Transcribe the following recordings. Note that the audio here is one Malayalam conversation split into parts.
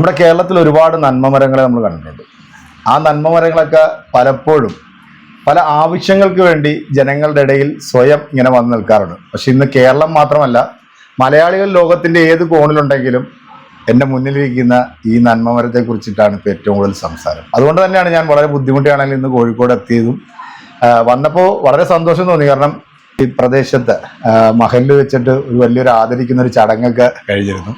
നമ്മുടെ കേരളത്തിൽ ഒരുപാട് നന്മമരങ്ങളെ നമ്മൾ കണ്ടിട്ടുണ്ട്. ആ നന്മമരങ്ങളൊക്കെ പലപ്പോഴും പല ആവശ്യങ്ങൾക്ക് വേണ്ടി ജനങ്ങളുടെ ഇടയിൽ സ്വയം ഇങ്ങനെ വന്നു നിൽക്കാറുണ്ട്. പക്ഷെ ഇന്ന് കേരളം മാത്രമല്ല മലയാളികൾ ലോകത്തിന്റെ ഏത് കോണിലുണ്ടെങ്കിലും എന്റെ മുന്നിലിരിക്കുന്ന ഈ നന്മമരത്തെ കുറിച്ചിട്ടാണ് ഇപ്പോൾ ഏറ്റവും കൂടുതൽ സംസാരം. അതുകൊണ്ട് തന്നെയാണ് ഞാൻ വളരെ ബുദ്ധിമുട്ടിയാണെങ്കിൽ ഇന്ന് കോഴിക്കോട് എത്തിയതും. വന്നപ്പോൾ വളരെ സന്തോഷം തോന്നി. കാരണം ഈ പ്രദേശത്ത് മഹലിൽ വെച്ചിട്ട് ഒരു വലിയൊരു ആദരിക്കുന്ന ഒരു ചടങ്ങൊക്കെ കഴിഞ്ഞിരുന്നു.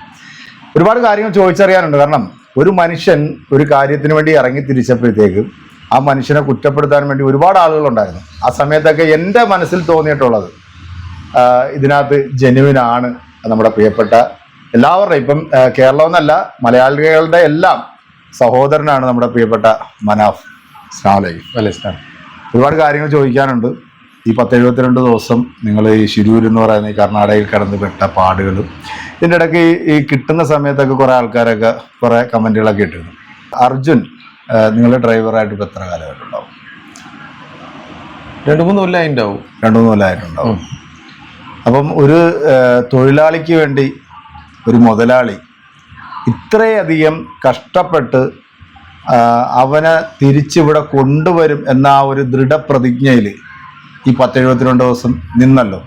ഒരുപാട് കാര്യങ്ങൾ ചോദിച്ചറിയാനുണ്ട്. കാരണം ഒരു മനുഷ്യൻ ഒരു കാര്യത്തിന് വേണ്ടി ഇറങ്ങി തിരിച്ചപ്പോഴത്തേക്ക് ആ മനുഷ്യനെ കുറ്റപ്പെടുത്താൻ വേണ്ടി ഒരുപാട് ആളുകളുണ്ടായിരുന്നു. ആ സമയത്തൊക്കെ എന്റെ മനസ്സിൽ തോന്നിയിട്ടുള്ളത് ഇതിനകത്ത് ജനുവിനാണ് നമ്മുടെ പ്രിയപ്പെട്ട എല്ലാവരുടെയും. ഇപ്പം കേരളമെന്നല്ല കേരളം എന്നല്ല മലയാളികളുടെ എല്ലാം സഹോദരനാണ് നമ്മുടെ പ്രിയപ്പെട്ട മനാഫ് സ്ലാമലൈക്കും ഒരുപാട് കാര്യങ്ങൾ ചോദിക്കാനുണ്ട്. ഈ പത്തെഴുപത്തിരണ്ട് ദിവസം നിങ്ങൾ ഈ ശിരൂർ എന്ന് പറയുന്ന ഈ കർണാടകയിൽ കടന്നുപെട്ട പാടുകളും ഇതിന്റെ ഇടയ്ക്ക് ഈ- കിട്ടുന്ന സമയത്തൊക്കെ കുറേ ആൾക്കാരൊക്കെ കുറേ കമന്റുകളൊക്കെ ഇട്ടിരുന്നു. അർജുൻ നിങ്ങൾ ഡ്രൈവറായിട്ട് ഇപ്പോൾ എത്ര കാലമായിട്ടുണ്ടാവും? രണ്ടു മൂന്ന് കൊല്ലായിട്ടുണ്ടാവും രണ്ടു മൂന്ന് കൊല്ലായിട്ടുണ്ടാവും അപ്പം ഒരു തൊഴിലാളിക്ക് വേണ്ടി ഒരു മുതലാളി ഇത്രയധികം കഷ്ടപ്പെട്ട് അവനെ തിരിച്ചിവിടെ കൊണ്ടുവരും എന്ന ആ ഒരു ദൃഢപ്രതിജ്ഞയിൽ ഈ പത്തെഴുപത്തിരണ്ട് ദിവസം നിന്നല്ലോ.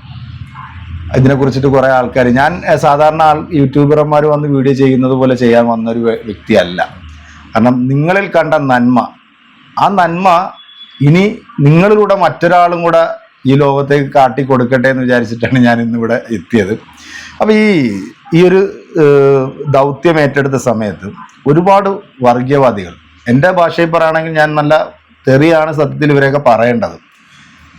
ഇതിനെക്കുറിച്ചിട്ട് കുറെ ആൾക്കാർ ഞാൻ സാധാരണ ആൾ യൂട്യൂബർമാർ വന്ന് വീഡിയോ ചെയ്യുന്നത് പോലെ ചെയ്യാൻ വന്നൊരു വ്യ- വ്യക്തിയല്ല. കാരണം നിങ്ങളിൽ കണ്ട നന്മ ആ നന്മ ഇനി നിങ്ങളിലൂടെ മറ്റൊരാളും കൂടെ ഈ ലോകത്തേക്ക് കാട്ടി കൊടുക്കട്ടെ എന്ന് വിചാരിച്ചിട്ടാണ് ഞാൻ ഇന്നിവിടെ എത്തിയത്. അപ്പോൾ ഈ ഈ ഒരു ദൗത്യം ഏറ്റെടുത്ത സമയത്ത് ഒരുപാട് വർഗീയവാദികൾ എന്റെ ഭാഷയിൽ പറയുകയാണെങ്കിൽ ഞാൻ നല്ല തെറിയാണ് സത്യത്തിൽ ഇവരെയൊക്കെ പറയേണ്ടത്.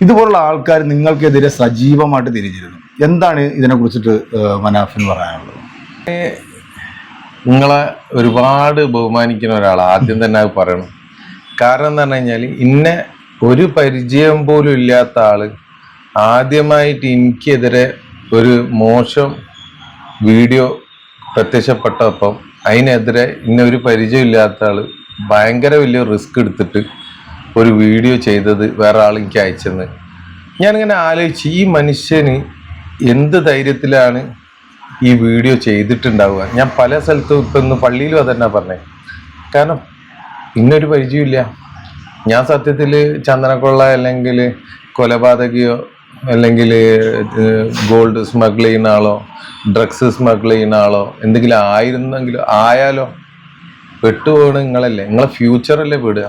ഇതുപോലുള്ള ആൾക്കാർ നിങ്ങൾക്കെതിരെ സജീവമായിട്ട് തിരിഞ്ഞിരുന്നു. എന്താണ് ഇതിനെക്കുറിച്ചിട്ട് കുറിച്ചിട്ട് മനാഫിന് പറയാനുള്ളത്? നിങ്ങളെ ഒരുപാട് ബഹുമാനിക്കുന്ന ഒരാൾ ആദ്യം തന്നെ അത് പറയണം. കാരണം എന്ന് പറഞ്ഞു കഴിഞ്ഞാൽ ഇന്ന ഒരു പരിചയം പോലും ഇല്ലാത്ത ആൾ ആദ്യമായിട്ട് എനിക്കെതിരെ ഒരു മോശം വീഡിയോ പ്രത്യക്ഷപ്പെട്ടപ്പം അതിനെതിരെ ഇന്ന ഒരു പരിചയം ഇല്ലാത്ത ആൾ ഭയങ്കര വലിയ റിസ്ക് എടുത്തിട്ട് ഒരു വീഡിയോ ചെയ്തത് വേറെ ആൾ എനിക്ക് അയച്ചെന്ന്. ഞാനിങ്ങനെ ആലോചിച്ച് ഈ മനുഷ്യന് എന്ത് ധൈര്യത്തിലാണ് ഈ വീഡിയോ ചെയ്തിട്ടുണ്ടാവുക? ഞാൻ പല സ്ഥലത്തും ഇപ്പം ഇന്ന് പള്ളിയിലും അതന്നെ പറഞ്ഞേ. കാരണം ഇന്നൊരു പരിചയമില്ല. ഞാൻ സത്യത്തിൽ ചന്ദനക്കൊള്ള അല്ലെങ്കിൽ കൊലപാതകയോ അല്ലെങ്കിൽ ഗോൾഡ് സ്മഗിൾ ചെയ്യുന്ന ആളോ ഡ്രഗ്സ് സ്മഗിൾ ചെയ്യുന്ന ആളോ എന്തെങ്കിലും ആയിരുന്നെങ്കിലും ആയാലോ പെട്ടുപോകണ നിങ്ങളല്ലേ. നിങ്ങളെ ഫ്യൂച്ചറല്ലേ പെടുക.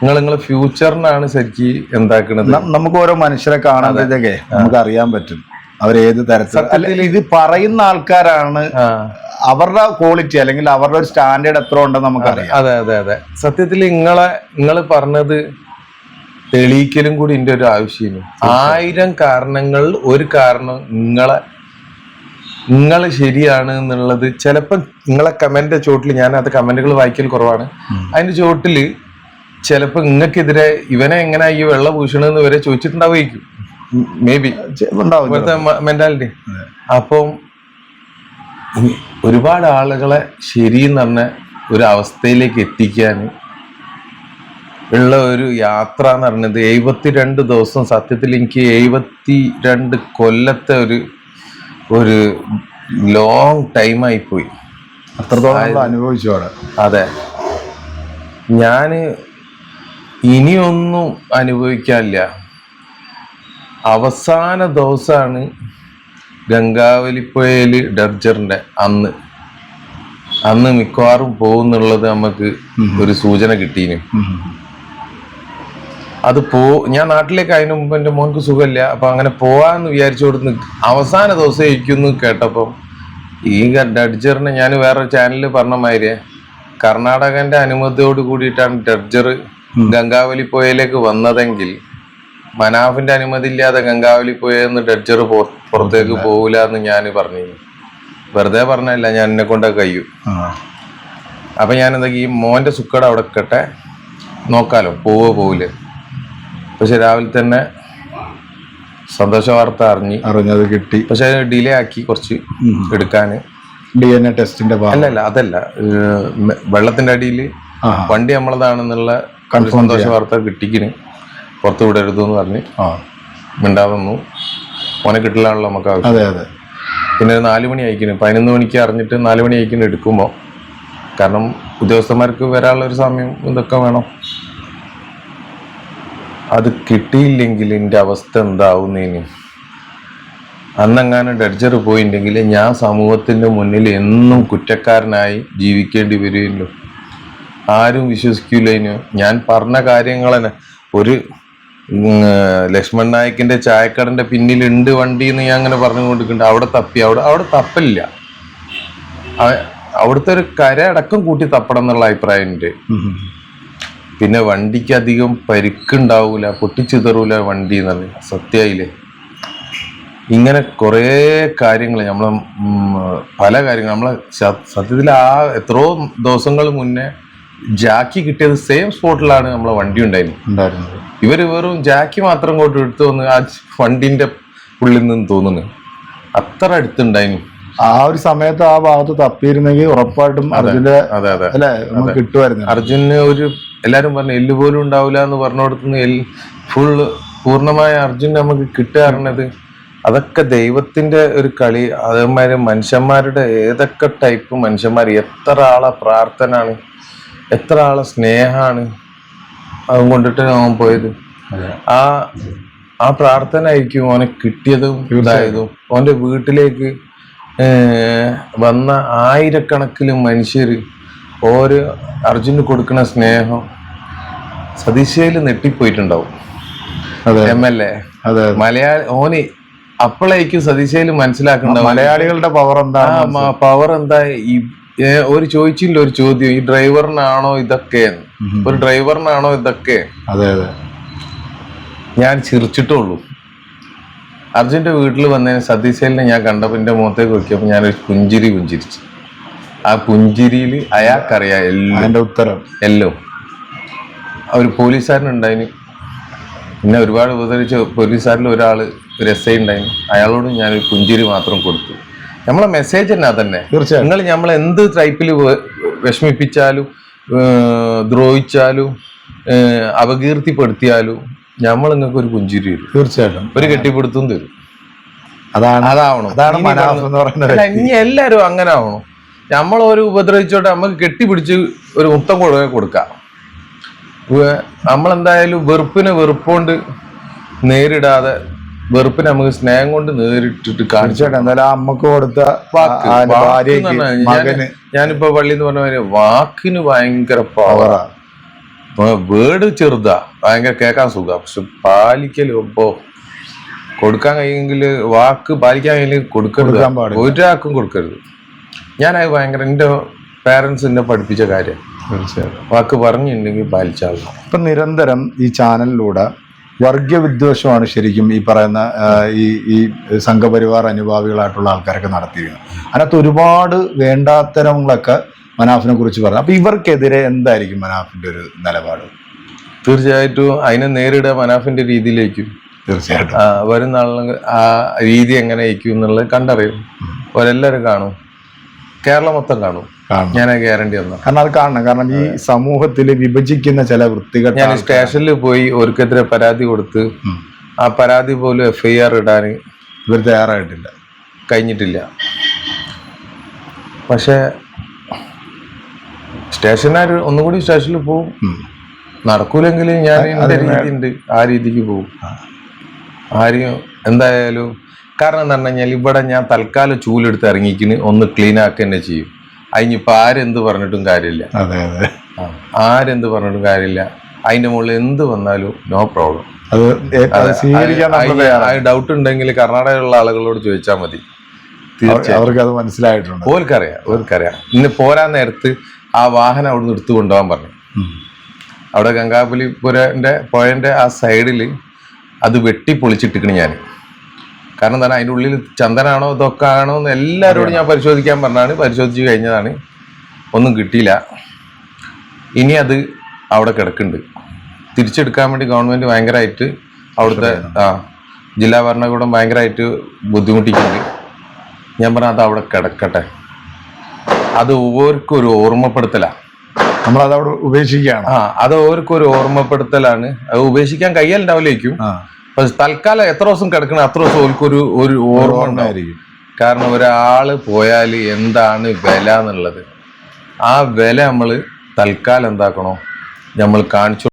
നിങ്ങൾ നിങ്ങളെ ഫ്യൂച്ചറിനാണ് ശരിക്കും എന്താക്കണത്. നമുക്ക് ഓരോ മനുഷ്യരെ കാണാതെ നമുക്ക് അറിയാൻ പറ്റും. അവരേത് തരത്തിൽ ഇത് പറയുന്ന ആൾക്കാരാണ് അവരുടെ ക്വാളിറ്റി അല്ലെങ്കിൽ അവരുടെ ഒരു സ്റ്റാൻഡേർഡ് എത്ര ഉണ്ടെന്ന് നമുക്കറിയാം. അതെ അതെ അതെ സത്യത്തിൽ നിങ്ങളെ നിങ്ങൾ പറഞ്ഞത് തെളിയിക്കലും കൂടി എന്റെ ഒരു ആവശ്യമില്ല. ആയിരം കാരണങ്ങൾ ഒരു കാരണം നിങ്ങളെ നിങ്ങൾ ശരിയാണ് എന്നുള്ളത് ചിലപ്പോൾ നിങ്ങളെ കമന്റ് ചോട്ടിൽ ഞാൻ അത് കമന്റുകൾ വായിക്കൽ കുറവാണ്. അതിന്റെ ചോട്ടിൽ ചിലപ്പോൾ നിങ്ങൾക്കെതിരെ ഇവനെ എങ്ങനെ ഈ വെള്ള പൂശണമെന്ന് വരെ ചോദിച്ചിട്ടുണ്ടാവുമായിരിക്കും. മേ ബി മെന്റാലിറ്റി അപ്പം ഒരുപാട് ആളുകളെ ശരിയെന്ന് പറഞ്ഞ ഒരു അവസ്ഥയിലേക്ക് എത്തിക്കാൻ ഉള്ള ഒരു യാത്ര എന്ന് പറഞ്ഞത് എഴുപത്തിരണ്ട് ദിവസം സത്യത്തിൽ എനിക്ക് എഴുപത്തി രണ്ട് കൊല്ലത്തെ ഒരു ഒരു ലോങ് ടൈമായി പോയി. അത്രത്തോളം അനുഭവിച്ചോടെ അതെ. ഞാൻ ഇനിയൊന്നും അനുഭവിക്കാനില്ല. അവസാന ദിവസമാണ് ഗംഗാവലിപ്പുഴയിൽ ഡർജറിന്റെ അന്ന്. അന്ന് മിക്കവാറും പോകുന്നുള്ളത് നമുക്ക് ഒരു സൂചന കിട്ടീനു. അത് പോ ഞാൻ നാട്ടിലേക്ക് അതിനു മുമ്പ് എന്റെ മോൻക്ക് സുഖമില്ല. അപ്പൊ അങ്ങനെ പോവാന്ന് വിചാരിച്ചു കൊടുത്ത് അവസാന ദിവസം ഇരിക്കുന്നു കേട്ടപ്പം ഈ ഡഡ്ജറിനെ ഞാൻ വേറെ ചാനലിൽ പറഞ്ഞ മാതിരി കർണാടകന്റെ അനുമതിയോട് കൂടിയിട്ടാണ് ഡഡ്ജർ ഗംഗാവലി പുഴയിലേക്ക് വന്നതെങ്കിൽ മനാഫിന്റെ അനുമതി ഇല്ലാതെ ഗംഗാവലി പോയെന്ന് ഡഡ്ജർ പുറത്തേക്ക് പോകില്ല എന്ന് ഞാൻ പറഞ്ഞു വെറുതെ പറഞ്ഞല്ല ഞാൻ എന്നെ കൊണ്ട കഴിയും. അപ്പൊ ഞാൻ എന്താ ഈ മോന്റെ സുക്കട അവിടെ കെട്ടെ നോക്കാലോ പോവോ പോവില്ലേ? പക്ഷെ രാവിലെ തന്നെ സന്തോഷ വാർത്ത അറിഞ്ഞ് അറിഞ്ഞത് കിട്ടി. പക്ഷെ ഡിലേ ആക്കി കുറച്ച് എടുക്കാന്. ഡി എൻ എ ടെസ്റ്റിന്റെ അല്ല അല്ല അതല്ല വെള്ളത്തിന്റെ അടിയിൽ വണ്ടി നമ്മളതാണെന്നുള്ള സന്തോഷ വാർത്ത കിട്ടിക്കിന്. പുറത്ത് വിടരുത് എന്ന് പറഞ്ഞ് ആ മിണ്ടാതെ മോനെ കിട്ടില്ലാണല്ലോ നമുക്ക് ആവശ്യം. അതെ അതെ. പിന്നെ ഒരു നാല് മണി അയക്കുന്നു പതിനൊന്ന് മണിക്ക് അറിഞ്ഞിട്ട് നാല് മണി അയക്കുന്നു എടുക്കുമ്പോൾ കാരണം ഉദ്യോഗസ്ഥന്മാർക്ക് വരാനുള്ള ഒരു സമയം ഇതൊക്കെ വേണം. അത് കിട്ടിയില്ലെങ്കിൽ എന്റെ അവസ്ഥ എന്താവുന്നതിന് അന്നെങ്ങാനും ഡഡ്ജർ പോയിട്ടുണ്ടെങ്കിൽ ഞാൻ സമൂഹത്തിന്റെ മുന്നിൽ എന്നും കുറ്റക്കാരനായി ജീവിക്കേണ്ടി വരുമല്ലോ ആരും വിശ്വസിക്കില്ല ഞാൻ പറഞ്ഞ കാര്യങ്ങൾ ഒരു ലക്ഷ്മൺ നായക്കിന്റെ ചായക്കടന്റെ പിന്നിലുണ്ട് വണ്ടി എന്ന് ഞാൻ അങ്ങനെ പറഞ്ഞു കൊടുക്കുന്നുണ്ട് അവിടെ തപ്പി അവിടെ അവിടെ തപ്പില്ല അവിടുത്തെ ഒരു കര അടക്കം കൂട്ടി തപ്പണം എന്നുള്ള അഭിപ്രായം ഉണ്ട് പിന്നെ വണ്ടിക്ക് അധികം പരിക്കുണ്ടാവൂല പൊട്ടിച്ചിതറൂല വണ്ടി എന്നത്. സത്യായില്ലേ ഇങ്ങനെ കുറേ കാര്യങ്ങൾ നമ്മളെ പല കാര്യങ്ങൾ. നമ്മളെ സത്യത്തിൽ ആ എത്രയോ ദിവസങ്ങൾ മുന്നേ ജാക്കി കിട്ടിയത് സെയിം സ്പോട്ടിലാണ് നമ്മളെ വണ്ടി ഉണ്ടായിരുന്നത്. ഇവർ വെറും ജാക്കി മാത്രം കൊണ്ട് എടുത്തു വന്ന് ആ വണ്ടിന്റെ ഉള്ളിൽ നിന്ന് തോന്നുന്നു. അത്ര അടുത്തുണ്ടായിരുന്നു. ആ ഒരു സമയത്ത് ആ ഭാഗത്ത് തപ്പിയിരുന്നെങ്കിൽ ഉറപ്പായിട്ടും അർജുന്റെ അല്ലെ കിട്ടുമായിരുന്നു. അർജുന് ഒരു എല്ലാരും പറഞ്ഞു എല്ല് പോലും ഉണ്ടാവില്ല എന്ന് പറഞ്ഞോടത്തുനിന്ന് എൽ ഫുള്ള് പൂർണമായ അർജുൻ നമുക്ക് കിട്ടാറുള്ളത് അതൊക്കെ ദൈവത്തിന്റെ ഒരു കളി. അതേമാതിരി മനുഷ്യന്മാരുടെ ഏതൊക്കെ ടൈപ്പ് മനുഷ്യന്മാർ എത്ര ആളെ പ്രാർത്ഥനയാണ് എത്ര ആളെ സ്നേഹമാണ് അതും കൊണ്ടിട്ട് അവൻ പോയത്? ആ ആ പ്രാർത്ഥന ആയിരിക്കും അവനെ കിട്ടിയതും ഇതായതും. അവന്റെ വീട്ടിലേക്ക് വന്ന ആയിരക്കണക്കിന് മനുഷ്യർ ഓരോ അർജുന് കൊടുക്കുന്ന സ്നേഹം സതീശയിൽ നെട്ടിപ്പോയിട്ടുണ്ടാവും. M L A. അതെ മലയാളി ഓന് അപ്പോഴേക്കും സതീശയിൽ മനസ്സിലാക്കുന്നുണ്ടാവും മലയാളികളുടെ പവർ എന്താ പവർ എന്താ? ഒരു ചോദിച്ചില്ല ഒരു ചോദ്യം. ഈ ഡ്രൈവറിനാണോ ഇതൊക്കെ? ഒരു ഡ്രൈവറിനാണോ ഇതൊക്കെ? അതെ അതെ. ഞാൻ ചിരിച്ചിട്ടുള്ളൂ. അർജുന്റെ വീട്ടിൽ വന്നതിന് സതീശേലിനെ ഞാൻ കണ്ടപ്പോൾ എന്റെ മുഖത്തേക്ക് നോക്കിയപ്പോൾ ഞാനൊരു പുഞ്ചിരി പുഞ്ചിരിച്ചു. ആ പുഞ്ചിരിയിൽ അയാൾക്കറിയാം എല്ലാം. ഉത്തരം. എല്ലാം. ഒരു പോലീസുകാരനുണ്ടായിന്. പിന്നെ ഒരുപാട് ഉപദ്രവിച്ച പോലീസുകാരിൽ ഒരാൾ ഒരു എസ് ഐ ഉണ്ടായിന്. അയാളോട് ഞാനൊരു പുഞ്ചിരി മാത്രം കൊടുത്തു. നമ്മളെ മെസ്സേജ് തന്നെ അതന്നെ. തീർച്ചയായും നിങ്ങൾ നമ്മൾ എന്ത് ടൈപ്പിൽ വിഷമിപ്പിച്ചാലും ദ്രോഹിച്ചാലും അപകീർത്തിപ്പെടുത്തിയാലും നമ്മൾ നിങ്ങൾക്ക് ഒരു പുഞ്ചിരി തരും തീർച്ചയായിട്ടും. ഒരു കെട്ടിപ്പിടുത്തും തരും. അതാണ് അതാവണം. അതാണ് ഇനി എല്ലാവരും അങ്ങനെ ആവണം. നമ്മളൊരു ഉപദ്രവിച്ചോട്ടെ നമുക്ക് കെട്ടിപ്പിടിച്ച് ഒരു മുത്തം കൊടുക്കുക കൊടുക്കാം. നമ്മളെന്തായാലും വെറുപ്പിനെ വെറുപ്പോണ്ട് നേരിടാതെ വെറുപ്പിനെ നമുക്ക് സ്നേഹം കൊണ്ട് നേരിട്ടിട്ട് കാണിച്ചു എന്നാലും ആ അമ്മയ്ക്ക് കൊടുത്ത ഭാര്യയ്ക്ക് മകന്. ഞാനിപ്പോ പള്ളി എന്ന് പറഞ്ഞ വാക്കിന് ഭയങ്കര പവറാ വേട് ചെറുതാ. ഭയങ്കര കേൾക്കാൻ സുഖ. പക്ഷെ പാലിക്കൽ ഇപ്പോ കൊടുക്കാൻ കഴിയെങ്കിൽ വാക്ക് പാലിക്കാൻ കഴിയില്ലെങ്കിൽ കൊടുക്കരുത്. ഒരാൾക്കും കൊടുക്കരുത്. ഞാനത് ഭയങ്കര എന്റെ പാരൻസ് എന്നെ പഠിപ്പിച്ച കാര്യം. തീർച്ചയായിട്ടും. വാക്ക് പറഞ്ഞിട്ടുണ്ടെങ്കിൽ പാലിച്ചാൽ ഇപ്പൊ നിരന്തരം ഈ ചാനലിലൂടെ വർഗീയ വിദ്വേഷമാണ് ശരിക്കും ഈ പറയുന്ന ഈ ഈ സംഘപരിവാർ അനുഭാവികളായിട്ടുള്ള ആൾക്കാരൊക്കെ നടത്തിയിരുന്നത്. അതിനകത്ത് ഒരുപാട് വേണ്ടാത്തരങ്ങളൊക്കെ മനാഫിനെ കുറിച്ച് പറഞ്ഞു. അപ്പൊ ഇവർക്കെതിരെ എന്തായിരിക്കും മനാഫിന്റെ ഒരു നിലപാട്? തീർച്ചയായിട്ടും അതിനെ നേരിടുക മനാഫിന്റെ രീതിയിലേക്കും തീർച്ചയായിട്ടും. ആ, വരുന്ന ആളുകൾ ആ രീതി എങ്ങനെ ആയിരിക്കും എന്നുള്ളത് കണ്ടറിയും അവരെല്ലാവരും കാണും. കേരളം മൊത്തം കാണും. കാണണം. ഞാൻ ഗ്യാരണ്ടി തന്നു. കാരണം അത് കാണണം. കാരണം ഈ സമൂഹത്തിൽ വിഭജിക്കുന്ന ചില വൃത്തികൾ ഞാൻ സ്റ്റേഷനിൽ പോയി ഒരുക്കെതിരെ പരാതി കൊടുത്ത് ആ പരാതി പോലും എഫ് ഐ ആർ ഇടാൻ ഇവർ തയ്യാറായിട്ടില്ല. കഴിഞ്ഞിട്ടില്ല. പക്ഷേ സ്റ്റേഷനാർ ഒന്നുകൂടി സ്റ്റേഷനിൽ പോവും. നടക്കൂലെങ്കിൽ ഞാൻ എന്റെ രീതി ആ രീതിക്ക് പോവും. ആരെയും എന്തായാലും കാരണം എന്താ പറഞ്ഞു കഴിഞ്ഞാൽ ഇവിടെ ഞാൻ തൽക്കാലം ചൂലെടുത്ത് ഇറങ്ങിക്കിന് ഒന്ന് ക്ലീൻ ആക്കുക തന്നെ ചെയ്യും. അതിനിപ്പോൾ ആരെന്ത് പറഞ്ഞിട്ടും കാര്യമില്ല. അതെ അതെ. ആരെന്ത് പറഞ്ഞിട്ടും കാര്യമില്ല. അതിന്റെ മുകളിൽ എന്ത് വന്നാലും നോ പ്രോബ്ലം അത് ഡൗട്ട് ഉണ്ടെങ്കിൽ കർണാടകയിലുള്ള ആളുകളോട് ചോദിച്ചാൽ മതി. അവർക്ക് അത് മനസ്സിലായിട്ടുണ്ട്. ഓർക്കറിയാം ഓർക്കറിയാം ഇന്ന് പോരാൻ നേരത്ത് ആ വാഹനം അവിടെ നിന്ന് എടുത്തു കൊണ്ടുപോകാൻ പറഞ്ഞു. അവിടെ ഗംഗാപുലി ഗംഗാപുലിപുരന്റെ പുഴന്റെ ആ സൈഡിൽ അത് വെട്ടി പൊളിച്ചിട്ടിക്കണ് ഞാൻ കാരണം തന്നെ അതിന്റെ ഉള്ളിൽ ചന്ദനാണോ ഇതൊക്കെ ആണോ എന്ന് എല്ലാവരോടും ഞാൻ പരിശോധിക്കാൻ പറഞ്ഞാണ്. പരിശോധിച്ച് കഴിഞ്ഞതാണ്. ഒന്നും കിട്ടിയില്ല. ഇനി അത് അവിടെ കിടക്കുന്നുണ്ട്. തിരിച്ചെടുക്കാൻ വേണ്ടി ഗവൺമെന്റ് ഭയങ്കരമായിട്ട് അവിടുത്തെ ആ ജില്ലാ ഭരണകൂടം ഭയങ്കരമായിട്ട് ബുദ്ധിമുട്ടിക്കുന്നുണ്ട്. ഞാൻ പറഞ്ഞാൽ അത് അവിടെ കിടക്കട്ടെ. അത് ഓർക്കും ഒരു ഓർമ്മപ്പെടുത്തലാണ് നമ്മൾ അതവിടെ ഉപേക്ഷിക്കുകയാണ്. ആ അത് ഓർക്കും ഒരു ഓർമ്മപ്പെടുത്തലാണ്. അത് ഉപേക്ഷിക്കാൻ കയ്യാലുണ്ടാവില്ലേക്കും തൽക്കാലം എത്ര ദിവസം കിടക്കണം അത്ര ദിവസം ഓൽക്കൊരു ഒരു ഓർമ്മ ഉണ്ടായിരിക്കും. കാരണം ഒരാൾ പോയാൽ എന്താണ് വില എന്നുള്ളത്. ആ വില നമ്മൾ തൽക്കാലം എന്താക്കണോ? നമ്മൾ കാണിച്ചു